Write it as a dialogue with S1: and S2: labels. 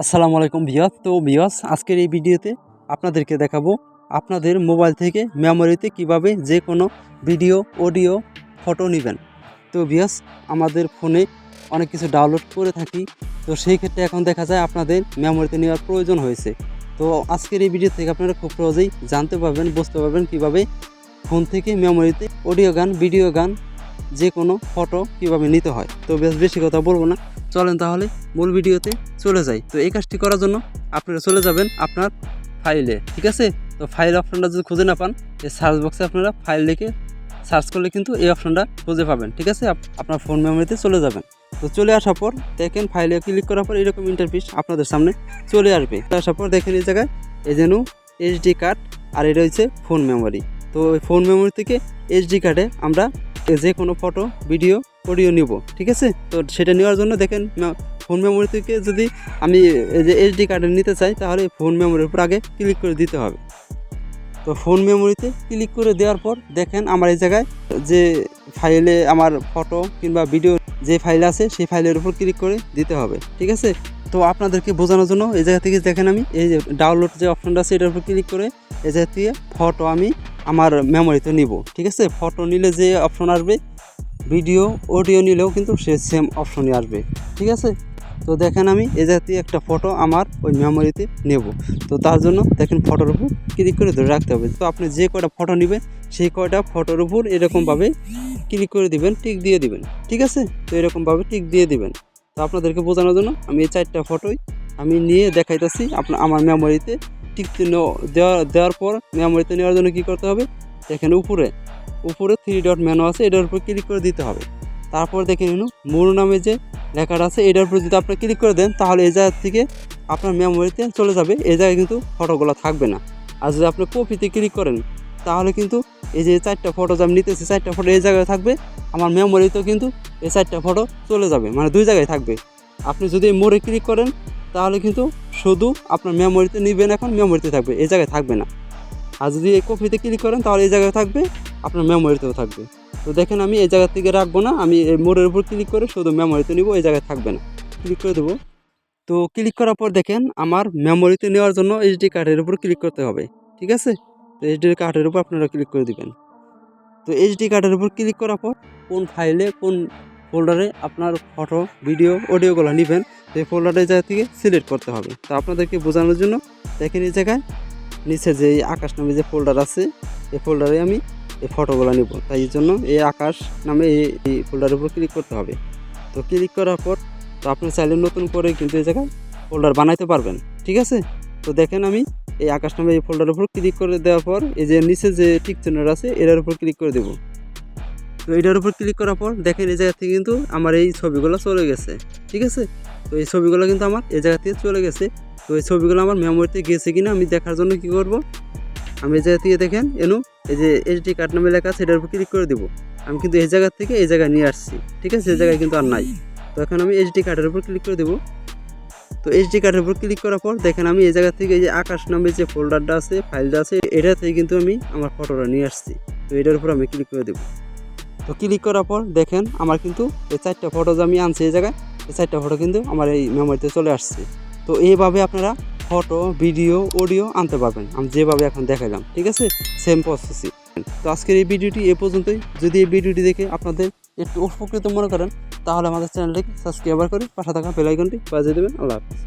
S1: আসসালামু আলাইকুম ভিয়াস তো ভিয়াস আজকের এই ভিডিওতে আপনাদেরকে দেখাবো আপনাদের মোবাইল থেকে মেমোরিতে কীভাবে যে কোনো ভিডিও, অডিও, ফটো নেবেন। তো ভিয়াস আমাদের ফোনে অনেক কিছু ডাউনলোড করে থাকি। তো সেই ক্ষেত্রে এখন দেখা যায় আপনাদের মেমোরিতে নেওয়ার প্রয়োজন হয়েছে। তো আজকের এই ভিডিও থেকে আপনারা খুব সহজেই জানতে পারবেন, বুঝতে পারবেন কীভাবে ফোন থেকে মেমোরিতে অডিও গান, ভিডিও গান যে কোনো ফটো কীভাবে নিতে হয়। তো বেশ বেশি কথা বলব না। চলেন তাহলে মূল ভিডিওতে চলে যাই। তো এই কাজটি করার জন্য আপনারা চলে যাবেন আপনার ফাইলে, ঠিক আছে? তো ফাইল অপশনটা যদি খুঁজে না পান, এই সার্চ বক্সে আপনারা ফাইল লিখে সার্চ করলে কিন্তু এই অপশনটা খুঁজে পাবেন, ঠিক আছে? আপ- আপনার ফোন মেমোরিতে চলে যাবেন। তো চলে আসার পর দেখেন ফাইলে ক্লিক করার পর এরকম ইন্টারফিস আপনাদের সামনে চলে আসবে। আসার পর দেখেন এই জায়গায় এই যেন এইচডি কার্ড আর এটা হচ্ছে ফোন মেমোরি তো ওই ফোন মেমোরি থেকে এইচডি কার্ডে আমরা যে কোনো ফটো ভিডিও অডিও নিব, ঠিক আছে? তো সেটা নেওয়ার জন্য দেখেন ফোন মেমোরি থেকে যদি আমি এই যে এইচডি কার্ডে নিতে চাই, তাহলে ফোন মেমোরির উপর আগে ক্লিক করে দিতে হবে। তো ফোন মেমোরিতে ক্লিক করে দেওয়ার পর দেখেন আমার এই জায়গায় যে ফাইলে আমার ফটো কিংবা ভিডিও যে ফাইল আছে, সেই ফাইলের উপর ক্লিক করে দিতে হবে, ঠিক আছে? তো আপনাদেরকে বোঝানোর জন্য এই জায়গা থেকে দেখেন আমি, এই যে ডাউনলোড যে অপশনটা আছে, এটার উপর ক্লিক করে এই জায়গা থেকে ফটো আমি আমার মেমোরিতে নিব, ঠিক আছে? ফটো নিলে যে অপশন আসবে ভিডিও অডিও নিলেও কিন্তু সে সেম অপশনই আসবে, ঠিক আছে? তো দেখেন আমি এ জাতীয় একটা ফটো আমার ওই মেমোরিতে নেব। তো তার জন্য দেখেন ফটোর উপর ক্লিক করে ধরে রাখতে হবে। তো আপনি যে কয়টা ফটো নেবেন, সেই কয়টা ফটোর উপর এরকমভাবে ক্লিক করে দিবেন টিক দিয়ে দিবেন, ঠিক আছে? তো এরকমভাবে টিক দিয়ে দিবেন। তো আপনাদেরকে বোঝানোর জন্য আমি এই চারটা ফটোই আমি নিয়ে দেখাইতেছি আপনার আমার মেমোরিতে টিক দেওয়া, দেওয়ার পর মেমোরিতে নেওয়ার জন্য কী করতে হবে? দেখেন উপরে উপরে থ্রি ডট মেনু আছে, এটার উপর ক্লিক করে দিতে হবে। তারপর দেখে নিন মোর নামে যে লেখাটা আছে, এটার উপর যদি আপনি ক্লিক করে দেন, তাহলে এই জায়গা থেকে আপনার মেমোরিতে চলে যাবে, এই জায়গায় কিন্তু ফটোগুলো থাকবে না। আর যদি আপনি কপিতে ক্লিক করেন, তাহলে কিন্তু এই যে চারটা ফটো যে আমি নিতেছি, চারটা ফটো এই জায়গায় থাকবে, আমার মেমোরিতেও কিন্তু এই চারটা ফটো চলে যাবে মানে দুই জায়গায় থাকবে। আপনি যদি মোড়ে ক্লিক করেন, তাহলে কিন্তু শুধু আপনার মেমোরিতে নেবেন এখন মেমোরিতে থাকবে, এই জায়গায় থাকবে না। আর যদি এই কপিতে ক্লিক করেন, তাহলে এই জায়গায় থাকবে আপনার মেমোরিতেও থাকবে। তো দেখেন আমি এই জায়গা থেকে রাখব না, আমি এই মোড়ের উপর ক্লিক করে শুধু মেমোরিতে নিব, এই জায়গায় থাকবে না। ক্লিক করে দেবো। তো ক্লিক করার পর দেখেন আমার মেমোরিতে নেওয়ার জন্য এইচডি কার্ডের উপর ক্লিক করতে হবে, ঠিক আছে? তো এইচডি কার্ডের উপর আপনারা ক্লিক করে দিবেন। তো এইচডি কার্ডের উপর ক্লিক করার পর কোন ফাইলে কোন ফোল্ডারে আপনার ফটো ভিডিও অডিওগুলো নেবেন, সেই ফোল্ডারে জায়গা থেকে সিলেক্ট করতে হবে। তো আপনাদেরকে বোঝানোর জন্য দেখেন এই জায়গায় নিচে যে আকাশ নামে যে ফোল্ডার আছে, এই ফোল্ডারে আমি এই ফটোগুলো নিব। তাই জন্য এই আকাশ নামে এই ফোল্ডারের উপর ক্লিক করতে হবে। তো ক্লিক করার পর তো আপনি চাইলে নতুন করে কিন্তু এই জায়গায় ফোল্ডার বানাইতে পারবেন। ঠিক আছে? তো দেখেন আমি এই আকাশ নামে এই ফোল্ডারের উপর ক্লিক করে দেওয়ার পর এই যে নিচে যে টিক চিহ্নটা আছে, এটার উপর ক্লিক করে দেবো। তো এটার উপর ক্লিক করার পর দেখেন এই জায়গা থেকে কিন্তু আমার এই ছবিগুলো চলে গেছে। ঠিক আছে? তো এই ছবিগুলো কিন্তু আমার এই জায়গা থেকে চলে গেছে। তো এই ছবিগুলো আমার মেমোরিতে গেছে কিনা আমি দেখার জন্য কি করব? আমি এই জায়গা থেকে দেখেন, এনু এই যে এইচডি কার্ড নামে লেখা আছে, এটার উপর ক্লিক করে দেবো। আমি কিন্তু এই জায়গা থেকে এই জায়গায় নিয়ে আসছি, ঠিক আছে? এই জায়গায় কিন্তু আর নাই। তো এখন আমি এইচডি কার্ডের উপর ক্লিক করে দেবো। তো এইচডি কার্ডের উপর ক্লিক করার পর দেখেন আমি এই জায়গা থেকে এই যে আকাশ নামে যে ফোল্ডারটা আছে ফাইলটা আছে, এটা থেকে কিন্তু আমি আমার ফটোটা নিয়ে আসছি। তো এটার উপর আমি ক্লিক করে দেবো। তো ক্লিক করার পর দেখেন আমার কিন্তু এই চারটা ফটো যে আমি আনছি এই জায়গায়। এই চারটা ফটো কিন্তু আমার এই মেমোরিতে চলে আসছে। তো এইভাবে আপনারা ফটো, ভিডিও, অডিও আনতে পারবেন। আমি যেভাবে এখন দেখালাম ঠিক আছে? সেম প্রসেসই তো আজকের এই ভিডিওটি এ পর্যন্তই। যদি এই ভিডিওটি দেখে আপনাদের একটু উপকৃত মনে করেন, তাহলে আমাদের চ্যানেলটিকে সাবস্ক্রাইবার করে পাশে থাকা বেলাইকনটি বাজিয়ে দেবেন। আল্লাহ হাফিজ।